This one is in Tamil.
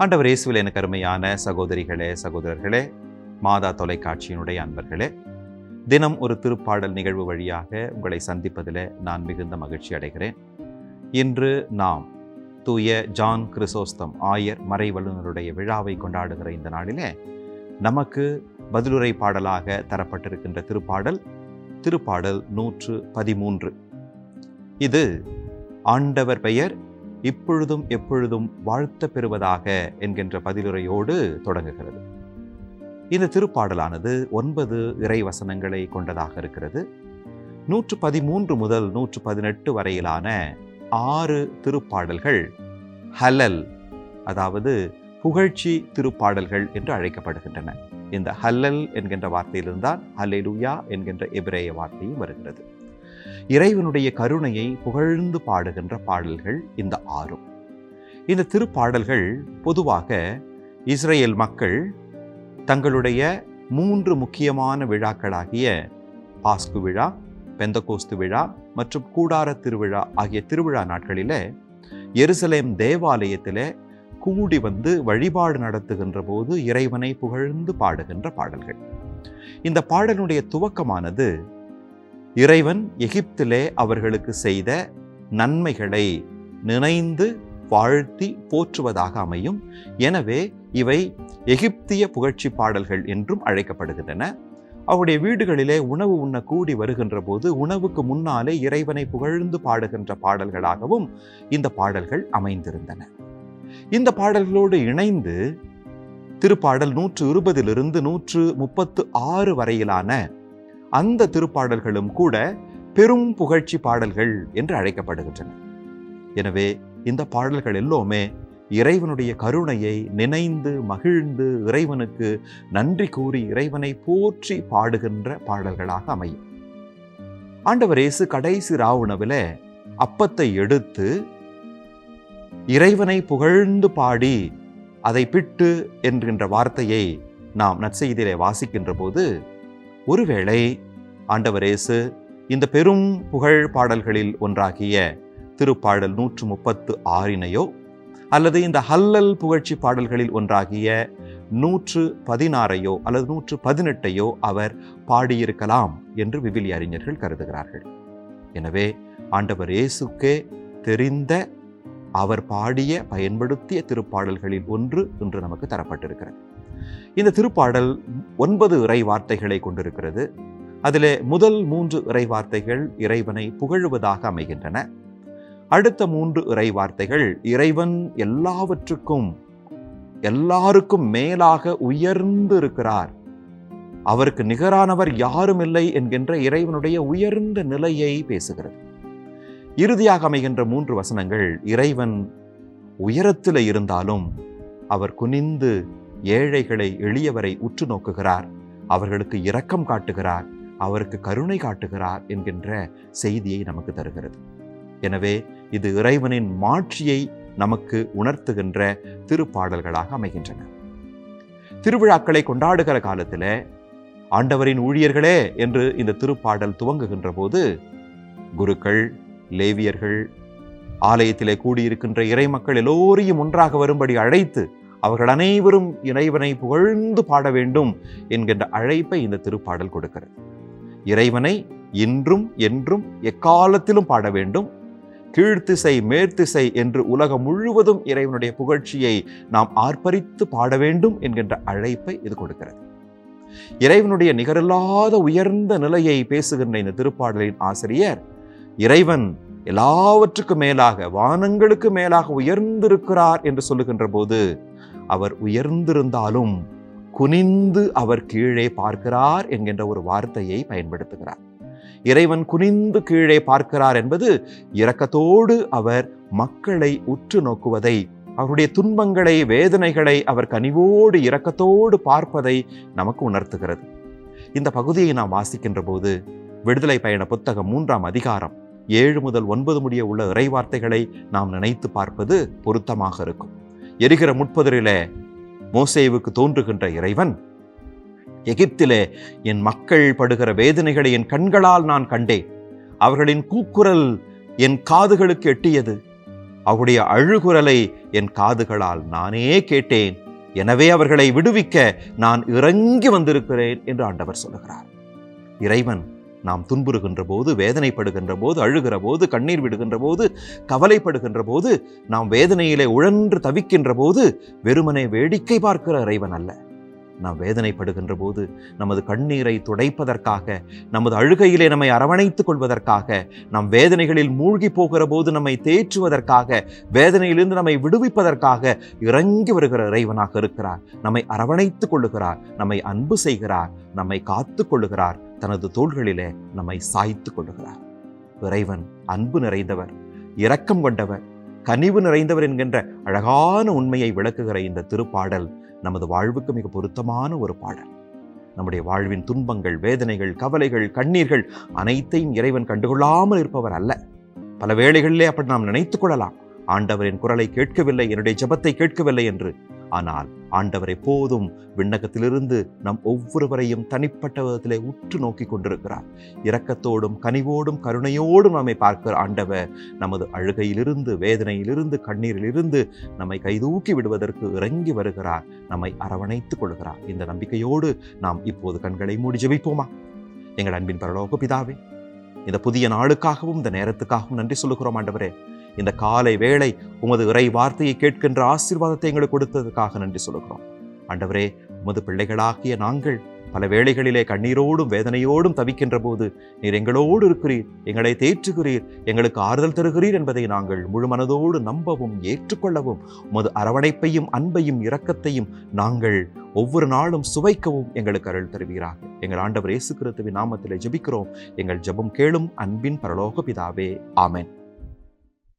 ஆண்டவர் இயேசுவில் எனக்கு அருமையான சகோதரிகளே சகோதரர்களே மாதா தொலைக்காட்சியினுடைய அன்பர்களே தினம் ஒரு திருப்பாடல் நிகழ்வு வழியாக உங்களை சந்திப்பதில் நான் மிகுந்த மகிழ்ச்சி அடைகிறேன். இன்று நாம் தூய ஜான் கிறிசோஸ்தம் ஆயர் மறை வல்லுநருடைய விழாவை கொண்டாடுகிற இந்த நாளிலே நமக்கு பதிலுரை பாடலாக தரப்பட்டிருக்கின்ற திருப்பாடல் திருப்பாடல் நூற்று பதிமூன்று. இது ஆண்டவர் பெயர் இப்பொழுதும் எப்பொழுதும் வாழ்த்த பெறுவதாக என்கின்ற பதிலுரையோடு தொடங்குகிறது. இந்த திருப்பாடலானது ஒன்பது இறைவசனங்களை கொண்டதாக இருக்கிறது. நூற்று பதிமூன்று முதல் நூற்று பதினெட்டு வரையிலான ஆறு திருப்பாடல்கள் ஹலல் அதாவது புகழ்ச்சி திருப்பாடல்கள் என்று அழைக்கப்படுகின்றன. இந்த ஹல்லல் என்கின்ற வார்த்தையிலிருந்தான் ஹலெலுயா என்கின்ற எபிரேய வார்த்தையும் வருகிறது. இறைவனுடைய கருணையை புகழ்ந்து பாடுகின்ற பாடல்கள் இந்த ஆறும். இந்த திருப்பாடல்கள் பொதுவாக இஸ்ரேல் மக்கள் தங்களுடைய மூன்று முக்கியமான விழாக்களாகிய பாஸ்கு விழா பெந்தகோஸ்து விழா மற்றும் கூடார திருவிழா ஆகிய திருவிழா நாட்களில் எருசலேம் தேவாலயத்தில் கூடி வந்து வழிபாடு நடத்துகின்ற போது இறைவனை புகழ்ந்து பாடுகின்ற பாடல்கள். இந்த பாடலுடைய துவக்கமானது இறைவன் எகிப்திலே அவர்களுக்கு செய்த நன்மைகளை நினைந்து வாழ்த்தி போற்றுவதாக அமையும். எனவே இவை எகிப்திய புகழ்ச்சி பாடல்கள் என்றும் அழைக்கப்படுகின்றன. அவருடைய வீடுகளிலே உணவு உண்ண கூடி வருகின்ற போது உணவுக்கு முன்னாலே இறைவனை புகழ்ந்து பாடுகின்ற பாடல்களாகவும் இந்த பாடல்கள் அமைந்திருந்தன. இந்த பாடல்களோடு இணைந்து திருப்பாடல் நூற்று இருபதிலிருந்து நூற்று முப்பத்து ஆறு வரையிலான அந்த திருப்பாடல்களும் கூட பெரும் புகழ்ச்சி பாடல்கள் என்று அழைக்கப்படுகின்றன. எனவே இந்த பாடல்கள் எல்லோருமே இறைவனுடைய கருணையை நினைந்து மகிழ்ந்து இறைவனுக்கு நன்றி கூறி இறைவனை போற்றி பாடுகின்ற பாடல்களாக அமையும். ஆண்டவர் இயேசு கடைசி ராவுணவில் அப்பத்தை எடுத்து இறைவனை புகழ்ந்து பாடி அதை பிட்டு என்கின்ற வார்த்தையை நாம் நற்செய்தியிலே வாசிக்கின்ற போது ஒருவேளை ஆண்டவரேசு இந்த பெரும் புகழ் பாடல்களில் ஒன்றாகிய திருப்பாடல் நூற்று முப்பத்து ஆறினையோ அல்லது இந்த ஹல்லல் புகழ்ச்சி பாடல்களில் ஒன்றாகிய நூற்று பதினாறையோ அல்லது நூற்று பதினெட்டையோ அவர் பாடியிருக்கலாம் என்று விவிலி அறிஞர்கள் கருதுகிறார்கள். எனவே ஆண்டவர் இயேசுக்கே தெரிந்த அவர் பாடிய பயன்படுத்திய திருப்பாடல்களில் ஒன்று இன்று நமக்கு தரப்பட்டிருக்கிறது. இந்த திருப்பாடல் ஒன்பது இறை வார்த்தைகளை கொண்டிருக்கிறது. அதிலே முதல் மூன்று இறை வார்த்தைகள் இறைவனை புகழுவதாக அமைகின்றன. அடுத்த மூன்று இறை வார்த்தைகள் இறைவன் எல்லாவற்றுக்கும் எல்லாருக்கும் மேலாக உயர்ந்து இருக்கிறார் அவருக்கு நிகரானவர் யாரும் இல்லை என்கின்ற இறைவனுடைய உயர்ந்த நிலையை பேசுகிறது. இறுதியாக அமைகின்ற மூன்று வசனங்கள் இறைவன் உயரத்தில் இருந்தாலும் அவர் குனிந்து ஏழைகளை எளியவரை உற்று நோக்குகிறார். அவர்களுக்கு இரக்கம் காட்டுகிறார். அவருக்கு கருணை காட்டுகிறார் என்கின்ற செய்தியை நமக்கு தருகிறது. எனவே இது இறைவனின் மாட்சியை நமக்கு உணர்த்துகின்ற திருப்பாடல்களாக அமைகின்றன. திருவிழாக்களை கொண்டாடுகிற காலத்தில் ஆண்டவரின் ஊழியர்களே என்று இந்த திருப்பாடல் துவங்குகின்ற போது குருக்கள் லேவியர்கள் ஆலயத்திலே கூடியிருக்கின்ற இறை மக்கள் எல்லோரையும் ஒன்றாக வரும்படி அழைத்து அவர்கள் அனைவரும் இறைவனை புகழ்ந்து பாட வேண்டும் என்கின்ற அழைப்பை இந்த திருப்பாடல் கொடுக்கிறது. இறைவனை இன்றும் என்றும் எக்காலத்திலும் பாட வேண்டும். கீழ்த்திசை மேற்திசை என்று உலகம் முழுவதும் இறைவனுடைய புகழ்ச்சியை நாம் ஆர்ப்பரித்து பாட வேண்டும் என்கின்ற அழைப்பை இது கொடுக்கிறது. இறைவனுடைய நிகரில்லாத உயர்ந்த நிலையை பேசுகின்ற இந்த திருப்பாடலின் ஆசிரியர் இறைவன் எல்லாவற்றுக்கும் மேலாக வானங்களுக்கு மேலாக உயர்ந்திருக்கிறார் என்று சொல்லுகின்ற போது அவர் உயர்ந்திருந்தாலும் குனிந்து அவர் கீழே பார்க்கிறார் என்கின்ற ஒரு வார்த்தையை பயன்படுத்துகிறார். இறைவன் குனிந்து கீழே பார்க்கிறார் என்பது இரக்கத்தோடு அவர் மக்களை உற்று நோக்குவதை அவருடைய துன்பங்களை வேதனைகளை அவர் கனிவோடு இரக்கத்தோடு பார்ப்பதை நமக்கு உணர்த்துகிறது. இந்த பகுதியை நாம் வாசிக்கின்ற போது விடுதலை பயண புத்தகம் மூன்றாம் அதிகாரம் ஏழு முதல் ஒன்பது முடிய உள்ள இறைவார்த்தைகளை நாம் நினைத்து பார்ப்பது பொருத்தமாக இருக்கும். எரிகிற முட்புதரிலே மோசேவுக்கு தோன்றுகின்ற இறைவன் எகிப்திலே என் மக்கள் படுகிற வேதனைகளை என் கண்களால் நான் கண்டேன். அவர்களின் கூக்குரல் என் காதுகளுக்கு எட்டியது. அவருடைய அழுகுரலை என் காதுகளால் நானே கேட்டேன். எனவே அவர்களை விடுவிக்க நான் இறங்கி வந்திருக்கிறேன் என்று ஆண்டவர் சொல்லுகிறார். இறைவன் நாம் துன்புறுகின்ற போது வேதனைப்படுகின்ற போது அழுகிற போது கண்ணீர் விடுகின்ற போது கவலைப்படுகின்ற போது நாம் வேதனையிலே உழன்று தவிக்கின்ற போது வெறுமனே வேடிக்கை பார்க்கிற இறைவன் அல்ல. நாம் வேதனைப்படுகின்ற போது நமது கண்ணீரை துடைப்பதற்காக நமது அழுகையிலே நம்மை அரவணைத்துக் கொள்வதற்காக நம் வேதனைகளில் மூழ்கி போகிற போது நம்மை தேற்றுவதற்காக வேதனையிலிருந்து நம்மை விடுவிப்பதற்காக இறங்கி வருகிற இறைவனாக இருக்கிறார். நம்மை அரவணைத்துக் கொள்ளுகிறார் நம்மை அன்பு செய்கிறார் நம்மை காத்து கொள்ளுகிறார் தனது தோள்களிலே நம்மை சாய்த்து கொள்ளுகிறார். இறைவன் அன்பு நிறைந்தவர் இரக்கம் கொண்டவர் கனிவு நிறைந்தவர் என்கின்ற அழகான உண்மையை விளக்குகிற இந்த திருப்பாடல் நமது வாழ்வுக்கு மிக பொருத்தமான ஒரு பாடல். நம்முடைய வாழ்வின் துன்பங்கள் வேதனைகள் கவலைகள் கண்ணீர்கள் அனைத்தையும் இறைவன் கண்டுகொள்ளாமல் இருப்பவர் அல்ல. பல வேளைகளிலே அப்படி நாம் நினைத்துக் கொள்ளலாம். ஆண்டவரின் குரலை கேட்கவில்லை என்னுடைய ஜெபத்தை கேட்கவில்லை என்று ஆனால் ஆண்டவர் எப்போதும் விண்ணகத்திலிருந்து நம் ஒவ்வொருவரையும் தனிப்பட்ட விதத்திலே உற்று நோக்கி கொண்டிருக்கிறார். இரக்கத்தோடும் கனிவோடும் கருணையோடும் நம்மை பார்க்கிற ஆண்டவர் நமது அழுகையிலிருந்து வேதனையிலிருந்து கண்ணீரிலிருந்து நம்மை கைதூக்கி விடுவதற்கு இறங்கி வருகிறார். நம்மை அரவணைத்துக் கொள்கிறார். இந்த நம்பிக்கையோடு நாம் இப்போது கண்களை மூடி ஜெபிப்போமா? எங்கள் அன்பின் பரலோக பிதாவே இந்த புதிய நாளுக்காகவும் இந்த நேரத்துக்காகவும் நன்றி சொல்லுகிறோம் ஆண்டவரே. இந்த காலை வேளை உமது இறை வார்த்தையை கேட்கின்ற ஆசீர்வாதத்தை எங்களுக்கு கொடுத்ததுக்காக நன்றி சொல்கிறோம் ஆண்டவரே உமது பிள்ளைகளாகிய நாங்கள் பல வேளைகளிலே கண்ணீரோடும் வேதனையோடும் தவிக்கின்ற போது நீர் எங்களோடு இருக்கிறீர் எங்களை தேற்றுகிறீர் எங்களுக்கு ஆறுதல் தருகிறீர் என்பதை நாங்கள் முழு மனதோடு நம்பவும் ஏற்றுக்கொள்ளவும் உமது அரவணைப்பையும் அன்பையும் இரக்கத்தையும் நாங்கள் ஒவ்வொரு நாளும் சுவைக்கவும் எங்களுக்கு அருள் தருவீராக. எங்கள் ஆண்டவர் இயேசு கிறிஸ்துவின் நாமத்திலே ஜெபிக்கிறோம். எங்கள் ஜெபம் கேளும் அன்பின் பரலோக பிதாவே ஆமேன்.